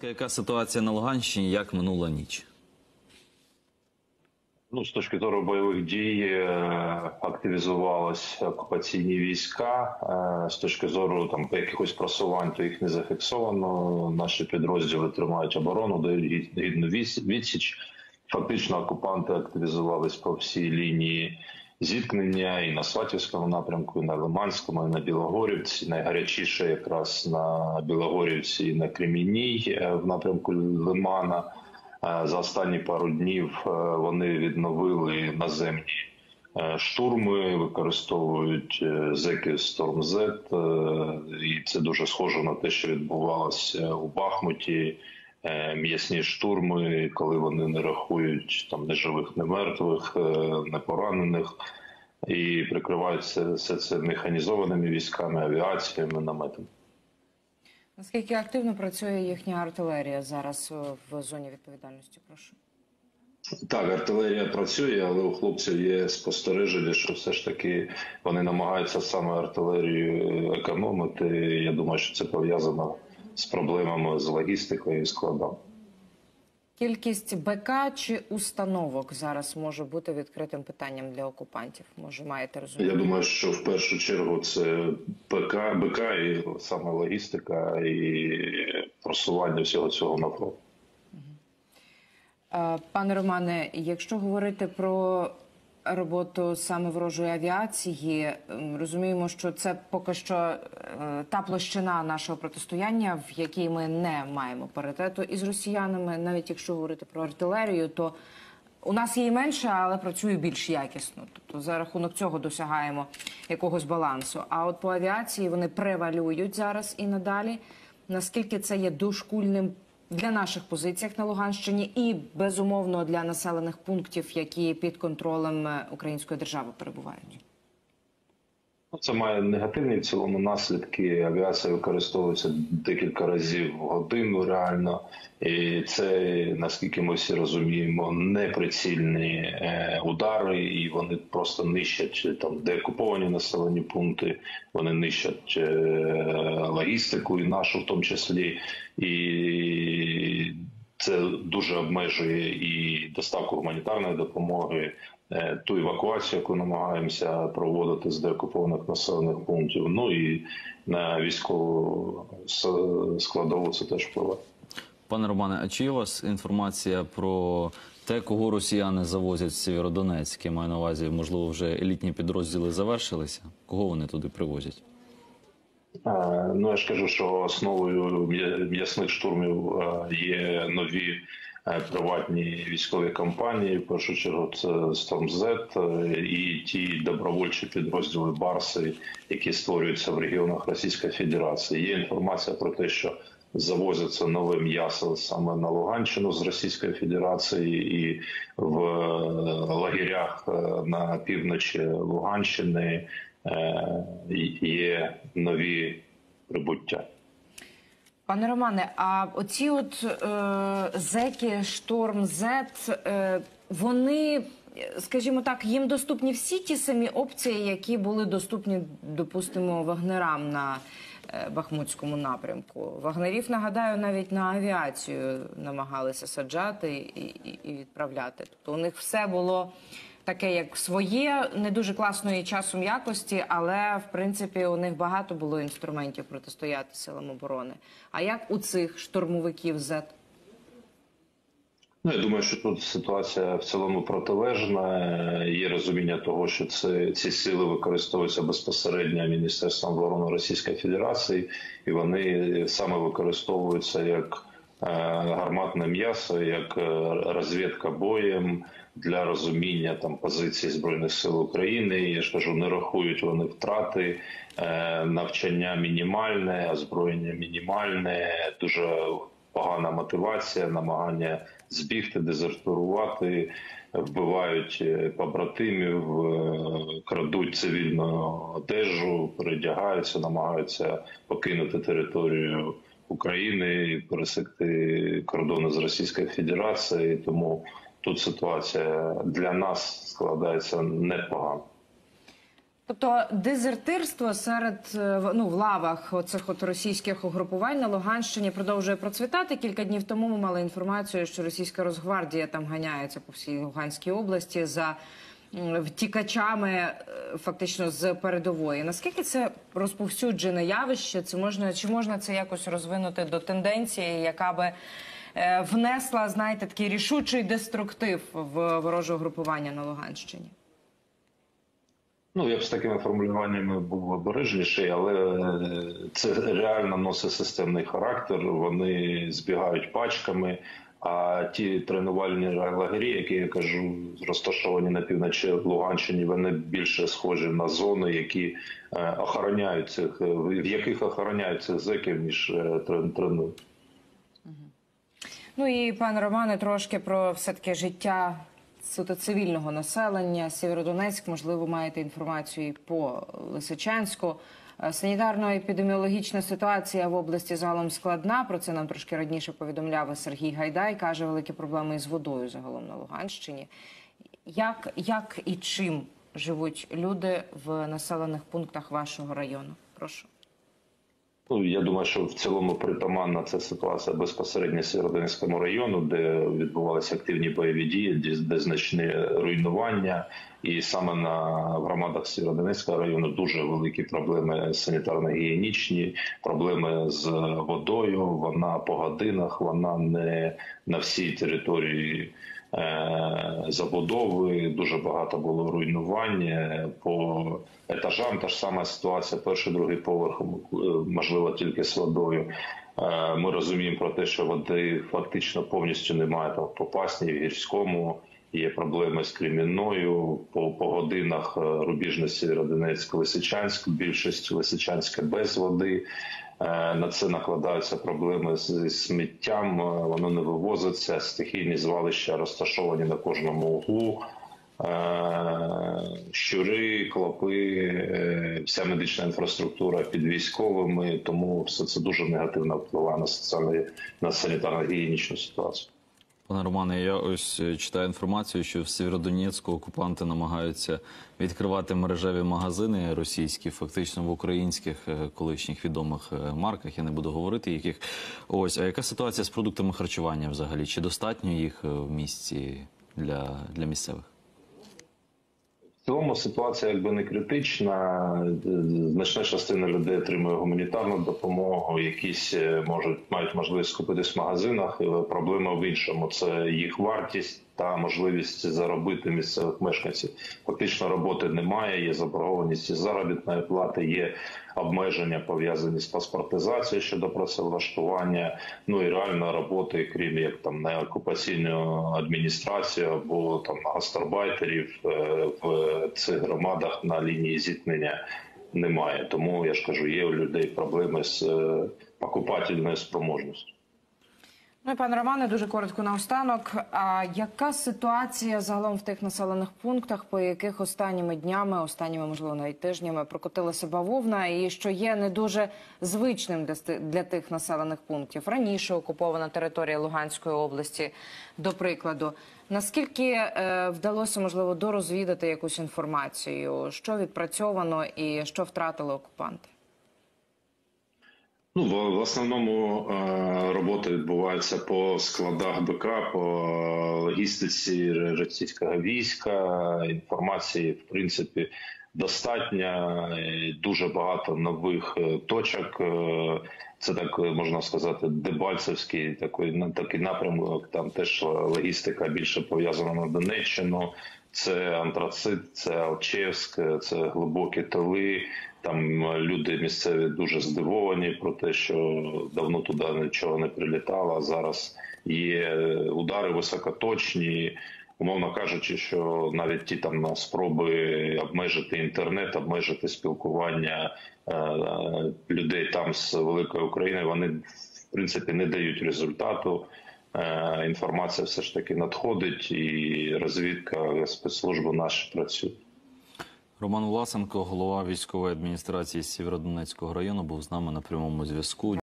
Яка ситуація на Луганщині, як минула ніч? Ну, з точки зору бойових дій е, активізувалися окупаційні війська. Е, З точки зору там якихось просувань, то їх не зафіксовано. Наші підрозділи тримають оборону, дають гідну відсіч. Фактично, окупанти активізувались по всій лінії зіткнення і на Сватівському напрямку, і на Лиманському, і на Білогорівці. Найгарячіше якраз на Білогорівці і на Кремінній е, в напрямку Лимана. Е, За останні пару днів е, вони відновили наземні штурми, використовують зеки е, і це дуже схоже на те, що відбувалося у Бахмуті. Е, М'ясні штурми, коли вони не рахують там не живих, не мертвих, е, не поранених, і прикриваються все це механізованими військами, авіацією, наметами. Наскільки активно працює їхня артилерія зараз в зоні відповідальності? Прошу. Так, артилерія працює, але у хлопців є спостереження, що все ж таки вони намагаються саме артилерію економити. Я думаю, що це пов'язано з проблемами з логістикою і складами. Кількість БК чи установок зараз може бути відкритим питанням для окупантів. Може, маєте розуміти? Я думаю, що в першу чергу це ПК, БК і саме логістика і просування всього цього на фронт. Е, Пане Романе, якщо говорити про роботу саме ворожої авіації, розуміємо, що це поки що е, та площина нашого протистояння, в якій ми не маємо паритету із росіянами. Навіть якщо говорити про артилерію, то у нас її менше, але працює більш якісно. Тобто за рахунок цього досягаємо якогось балансу. А от по авіації вони превалюють зараз і надалі. Наскільки це є дошкульним для наших позиціях на Луганщині і безумовно для населених пунктів, які під контролем е, української держави перебувають? Ну, Це має негативні в цілому наслідки. Авіація використовується декілька разів в годину реально, і це наскільки ми всі розуміємо, неприцільні е, удари, і вони просто нищать там деокуповані населені пункти. Вони нищать е, логістику, і нашу в тому числі, і це дуже обмежує і доставку гуманітарної допомоги, е, ту евакуацію, яку намагаємося проводити з деокупованих населених пунктів. Ну і на військову складову це теж впливає. Пане Романе, а чи є у вас інформація про те, кого росіяни завозять в Сєвєродонецьк? Я маю на увазі, можливо, вже елітні підрозділи завершилися. Кого вони туди привозять? Ну я ж кажу, що основою м'я- м'ясних штурмів є нові приватні військові компанії. В першу чергу це е, і ті добровольчі підрозділи Барси, які створюються в регіонах Російської Федерації. Є інформація про те, що завозяться нове м'ясо саме на Луганщину з Російської Федерації і в е, лагерях е, на півночі Луганщини є нові прибуття. Пане Романе, а оці от е, зеки Шторм Зет, е, вони, скажімо так, їм доступні всі ті самі опції, які були доступні, допустимо, вагнерам на е, Бахмутському напрямку. Вагнерів, нагадаю, навіть на авіацію намагалися саджати і, і, і відправляти. Тобто у них все було таке, як своє, не дуже класної часом якості, але в принципі у них багато було інструментів протистояти силам оборони. А як у цих штурмовиків Z? Ну, я думаю, що тут ситуація в цілому протилежна. Є розуміння того, що це ці сили використовуються безпосередньо Міністерством оборони Російської Федерації, і вони саме використовуються як гарматне м'ясо, як е, розвідка боєм для розуміння там позицій збройних сил України. Я ж кажу, не рахують вони втрати, е, навчання мінімальне, озброєння мінімальне, дуже погана мотивація, намагання збігти, дезертирувати, вбивають е, побратимів, е, крадуть цивільну одежу, передягаються, намагаються покинути територію України пересекти кордони з Російською Федерацією. Тому тут ситуація для нас складається непогано. Тобто дезертирство серед е, ну в лавах оцих от російських угрупувань на Луганщині продовжує процвітати. Кілька днів тому ми мали інформацію, що російська Росгвардія там ганяється по всій Луганській області за втікачами, е, фактично з передової. Наскільки це розповсюджене явище? Це можна чи можна це якось розвинути до тенденції, яка би е, внесла, знаєте, такий рішучий деструктив в вороже угрупування на Луганщині? Ну, я б з такими формулюваннями був обережніший, але е, це реально носить системний характер. Вони збігають пачками. А ті тренувальні лагері, які я кажу, розташовані на півночі Луганщині, вони більше схожі на зони, які е, охороняють цих, е, в яких охороняють цих зеків, ніж е, тренують. Ну і пане Романе, трошки про все таки життя суто цивільного населення. Сєвєродонецьк, можливо, маєте інформацію і по Лисичанську. Е, Санітарно-епідеміологічна ситуація в області загалом складна. Про це нам трошки раніше повідомляв Сергій Гайдай. каже великі проблеми із водою загалом на Луганщині. Як, як і чим живуть люди в населених пунктах вашого району? Прошу. Ну, я думаю, що в цілому притаманна ця ситуація безпосередньо Сєвєродонецькому району, де відбувалися активні бойові дії, де, значні руйнування, і саме на громадах Сєвєродонецького району дуже великі проблеми санітарно-гігієнічні, проблеми з водою. Вона по годинах, вона не на всій території. Е, Забудови дуже багато було руйнувань е, по етажам. Та ж сама ситуація, перший, другий поверх, можливо, тільки з водою. Е, Ми розуміємо про те, що води фактично повністю немає там в Попасній, в гірському. Є проблеми з Кремінною по, по годинах е, рубіжності Сєвєродонецьк, Лисичанськ, більшість Лисичанська без води. Е, На це накладаються проблеми зі сміттям, е, воно не вивозиться. Стихійні звалища розташовані на кожному углу. Е, Щури, клопи, вся медична інфраструктура під військовими, тому все це дуже негативно впливає на соціальну на санітарно-гігієнічну ситуацію. Пане Романе, я ось е, читаю інформацію, що в Сєвєродонецьку окупанти намагаються відкривати мережеві магазини російські, фактично в українських е, колишніх відомих е, марках. Я не буду говорити яких. Ось, а яка ситуація з продуктами харчування взагалі? Чи достатньо їх в місті для, для місцевих? Цілому ситуація якби не критична. Значна частина людей отримує гуманітарну допомогу. Якісь е, можуть мають можливість скупитись в магазинах. Е, Проблема в іншому це їх вартість та можливість заробити місцевих мешканців. Фактично роботи немає. Є заборгованість заробітної плати, є обмеження пов'язані з паспортизацією щодо працевлаштування. Ну і реально роботи, крім як там на окупаційну адміністрацію або там гастарбайтерів е, в цих громадах на лінії зіткнення немає. Тому я ж кажу, є у людей проблеми з е, покупательною спроможністю. Ну пане Романе, дуже коротко наостанок. А яка ситуація загалом в тих населених пунктах, по яких останніми днями, останніми, можливо, навіть тижнями прокотилася бавовна, і що є не дуже звичним для, для тих населених пунктів? Раніше окупована територія Луганської області, до прикладу. Наскільки е, вдалося можливо дорозвідати якусь інформацію, що відпрацьовано і що втратили окупанти? Ну, в, основному е, роботи відбуваються по складах БК, по логістиці російського війська. Інформації, в принципі, достатньо. Е, Дуже багато нових е, точок. Е, Це так е, можна сказати, Дебальцевський такий, такий напрямок. Там теж логістика більше пов'язана на Донеччину. Це антрацит, це Алчевськ, це глибокі тили. Там е, люди місцеві дуже здивовані про те, що давно туди нічого не прилітало. Зараз є удари високоточні. Умовно кажучи, що навіть ті там спроби обмежити інтернет, обмежити спілкування е, людей там з великої України, вони в принципі не дають результату. Е, Інформація все ж таки надходить, і розвідка спецслужби наші працюють. Роман Власенко, голова військової адміністрації Сєвєродонецького району, був з нами на прямому зв'язку.